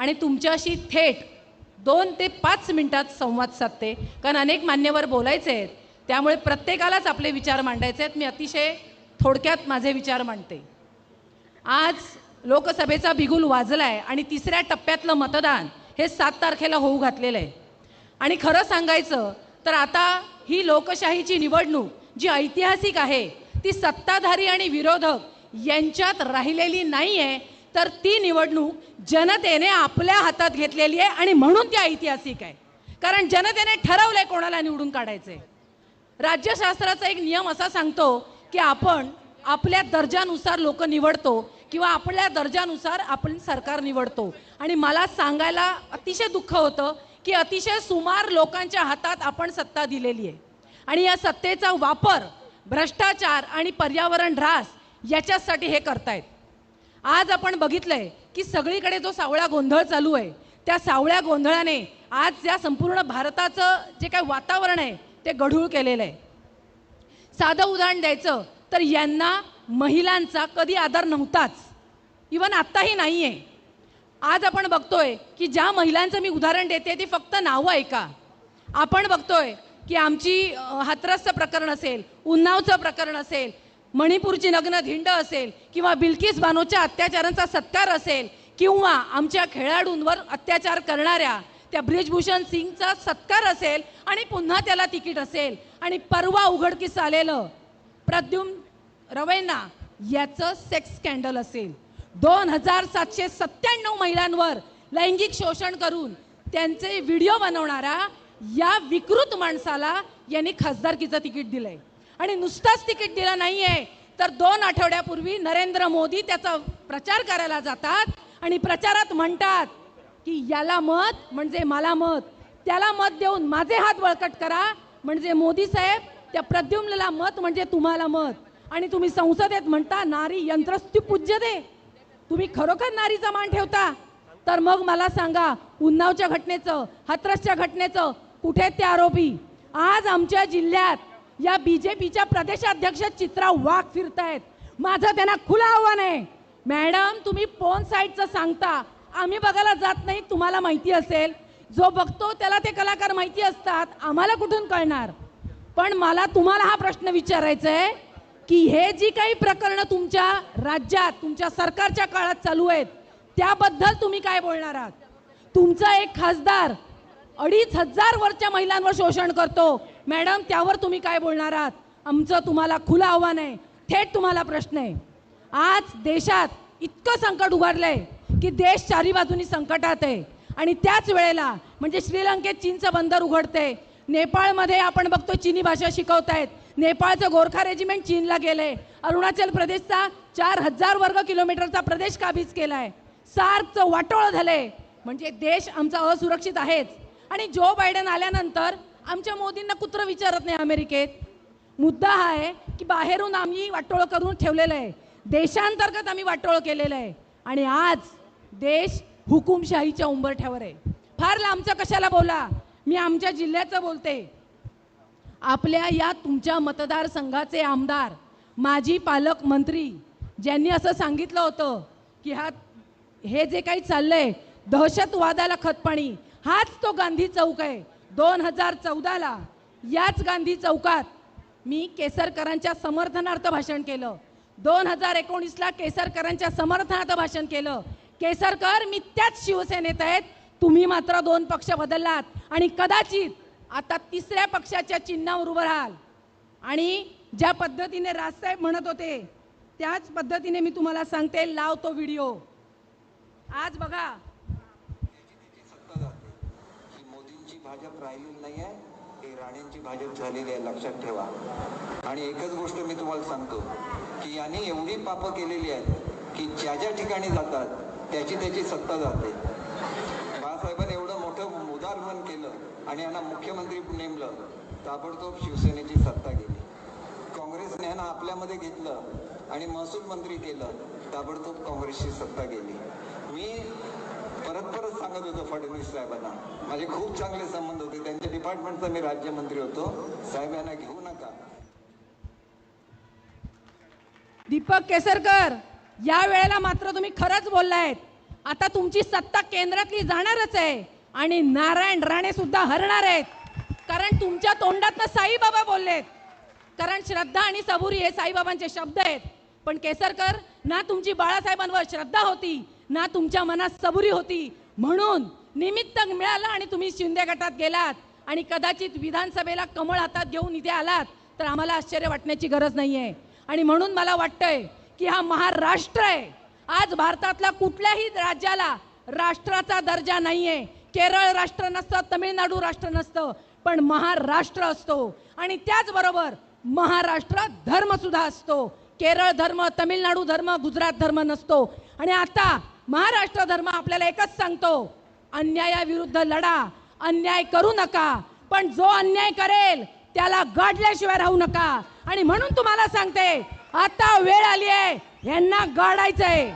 आणि तुमच्याशी थेट दोन ते पाच मिनटात संवाद साधते. कारण अनेक मान्यवर बोलायचे आहेत. त्यामुळे प्रत्येकालाच आपले विचार मांडायचे आहेत. मी अतिशय थोडक्यात माझे विचार मांडते. आज लोकसभेचा बिगुल वाजलाय आणि तिसऱ्या टप्प्यातलं मतदान हे सात तारखेला होऊ घातलेलं आहे आणि खरं सांगायचं तर आता ही लोकशाहीची निवडणूक जी ऐतिहासिक आहे ती सत्ताधारी आणि विरोधक यांच्यात राहिलेली नाही आहे तर ती निवडणूक जनतेने आपल्या हातात घेतलेली आहे आणि म्हणून ती ऐतिहासिक आहे. कारण जनतेने ठरवलंय कोणाला निवडून काढायचंय. राज्यशास्त्राचा एक नियम असा सांगतो की आपण आपल्या दर्जानुसार लोक निवडतो किंवा आपल्या दर्जानुसार आपण सरकार निवडतो. आणि मला सांगायला अतिशय दुःख होतं की अतिशय सुमार लोकांच्या हातात आपण सत्ता दिलेली आहे. आणि या सत्तेचा वापर भ्रष्टाचार आणि पर्यावरण ऱ्हास याच्यासाठी हे करतायत. आज आपण बघितलंय की सगळीकडे जो सावळा गोंधळ चालू आहे त्या सावळ्या गोंधळाने आज या संपूर्ण भारताचं जे काय वातावरण आहे ते गढूळ केलेलं आहे. साधं उदाहरण द्यायचं तर यांना महिलांचा कधी आदर नव्हताच. इवन आत्ताही नाही आहे आज आपण बघतोय की ज्या महिलांचं मी उदाहरण देते ती फक्त नावं ऐका आपण बघतोय की आमची हातरसचं हाथरसचं प्रकरण असेल उन्नावचं प्रकरण असेल मणिपूरची नग्न धिंड असेल किंवा बिल्किस बानोच्या अत्याचारांचा सत्कार असेल किंवा आमच्या खेळाडूंवर अत्याचार करणाऱ्या त्या ब्रिजभूषण सिंगचा सत्कार असेल आणि पुन्हा त्याला तिकीट असेल आणि परवा उघडकीस आलेलं प्रद्युम रवैना याचं सेक्स स्कॅन्डल असेल. दोन हजार सातशे सत्त्याण्णव महिलांवर लैंगिक शोषण करून त्यांचे व्हिडिओ बनवणारा या विकृत माणसाला यांनी खासदारकीचं तिकीट दिलंय. आणि नुसताच तिकीट दिलं नाही आहे तर दोन आठवड्यापूर्वी नरेंद्र मोदी त्याचा प्रचार करायला जातात आणि प्रचारात म्हणतात की याला मत म्हणजे मला मत. त्याला मत देऊन माझे हात बळकट करा. म्हणजे मोदी साहेब त्या प्रद्युम्नला मत म्हणजे तुम्हाला मत. आणि तुम्ही संसदेत म्हणता नारी यंत्रस्तु पूज्य दे. तुम्ही खरोखर नारीचा मान ठेवता. तर मग मला सांगा उन्नावच्या घटनेचं हाथरसच्या घटनेचं कुठे ते आरोपी? आज आमच्या जिल्ह्यात या बीजेपीच्या प्रदेशाध्यक्ष चित्रा वाघ फिरतायत. माझं त्यांना खुलं आव्हान आहे. मॅडम तुम्ही पोन साईडचं सांगता. आम्ही बघायला जात नाही तुम्हाला माहिती असेल. जो बघतो त्याला ते कलाकार माहिती असतात. आम्हाला कुठून कळणार? पण मला तुम्हाला हा प्रश्न विचारायचा आहे की हे जी काही प्रकरणं तुमच्या राज्यात तुमच्या सरकारच्या काळात चालू आहेत त्याबद्दल तुम्ही काय बोलणार आहात? तुमचा एक खासदार अडीच हजार वरच्या महिलांवर शोषण करतो. मॅडम त्यावर तुम्ही काय बोलणार आहात? आमचं तुम्हाला खुलं आव्हान आहे. थेट तुम्हाला प्रश्न आहे. आज देशात इतकं संकट उभारलंय की देश चारी बाजूनी संकटात आहे. आणि त्याच वेळेला म्हणजे श्रीलंकेत चीनचं बंदर उघडते नेपाळमध्ये आपण बघतो चिनी भाषा शिकवतायत. नेपाळचं गोरखा रेजिमेंट चीनला गेलंय. अरुणाचल प्रदेशचा चार हजार वर्ग किलोमीटरचा प्रदेश काबीज केलाय? सार्कचं वाटोळं झालंय. म्हणजे देश आमचा असुरक्षित आहेच. आणि जो बायडन आल्यानंतर आमच्या मोदींना कुत्र विचारत नाही अमेरिकेत. मुद्दा हा आहे की बाहेरून आम्ही वाटोळं करून ठेवलेलं आहे. देशांतर्गत आम्ही वाटोळं केलेलं आहे. आणि आज देश हुकुमशाहीच्या उंबरठ्यावर आहे. फार लांबचं कशाला बोला? मी आमच्या जिल्ह्याचं बोलते. आपल्या या तुमच्या मतदारसंघाचे आमदार माजी पालकमंत्री ज्यांनी असं सांगितलं होतं की हा हे जे काही चाललंय दहशतवादाला खतपाणी हाच तो गांधी चौक आहे. दोन हजार चौदाला याच गांधी चौकात मी केसरकरांच्या समर्थनार्थ भाषण केलं. दोन हजार एकोणीसला केसरकरांच्या समर्थनार्थ भाषण केलं. केसरकर मी त्याच शिवसेनेत आहेत. तुम्ही मात्र दोन पक्ष बदललात. आणि कदाचित आता तिसऱ्या पक्षाच्या चिन्हावर उभं राहाल. आणि ज्या पद्धतीने राजसाहेब म्हणत होते त्याच पद्धतीने मी तुम्हाला सांगते लाव तो व्हिडिओ. आज बघा ही मोदींची भाजप राहिलेली नाही आहे ते राणेंची भाजप झालेली आहे लक्षात ठेवा. आणि एकच गोष्ट मी तुम्हाला सांगतो की यांनी एवढी पापं केलेली आहेत की ज्या ज्या ठिकाणी जातात त्याची त्याची सत्ता जाते. बाळासाहेबांनी एवढं मोठं उदाहरण केलं आणि यांना मुख्यमंत्री नेमलं ताबडतोब शिवसेनेची सत्ता गेली. काँग्रेसने यांना आपल्यामध्ये घेतलं आणि महसूल मंत्री केलं ताबडतोब काँग्रेसची सत्ता गेली. मी परत परत सांगत होतो फडणवीस साहेबांना. माझे खूप चांगले संबंध होते. त्यांच्या डिपार्टमेंटचा मी राज्यमंत्री होतो. साहेब यांना घेऊ नका. दीपक केसरकर या वेळेला मात्र तुम्ही खरंच बोललायत. आता तुमची सत्ता केंद्रातली जाणारच आहे. आणि नारायण राणे सुद्धा हरणार आहेत. कारण तुमच्या तोंडातनं साईबाबा बोललेत. कारण श्रद्धा आणि सबुरी हे साईबाबांचे शब्द आहेत. पण केसरकर ना तुमची बाळासाहेबांवर श्रद्धा होती ना तुमच्या मनात सबुरी होती. म्हणून निमित्त मिळालं आणि तुम्ही शिंदे गटात गेलात. आणि कदाचित विधानसभेला कमळ हातात घेऊन इथे आलात तर आम्हाला आश्चर्य वाटण्याची गरज नाही आहे आणि म्हणून मला वाटतंय की हा महाराष्ट्र आहे. आज भारतातल्या कुठल्याही राज्याला राष्ट्राचा दर्जा नाही आहे केरळ राष्ट्र नसतं तमिळनाडू राष्ट्र नसतं पण महाराष्ट्र असतो. आणि त्याचबरोबर महाराष्ट्र धर्मसुद्धा असतो. केरळ धर्म तमिळनाडू धर्म गुजरात धर्म नसतो. आणि आता महाराष्ट्र धर्म आपल्याला एकच सांगतो अन्यायाविरुद्ध लढा अन्याय करू नका पण जो अन्याय करेल त्याला गाडल्याशिवाय राहू नका. आणि म्हणून तुम्हाला सांगते आता वेळ आली आहे यांना गाडायचंय.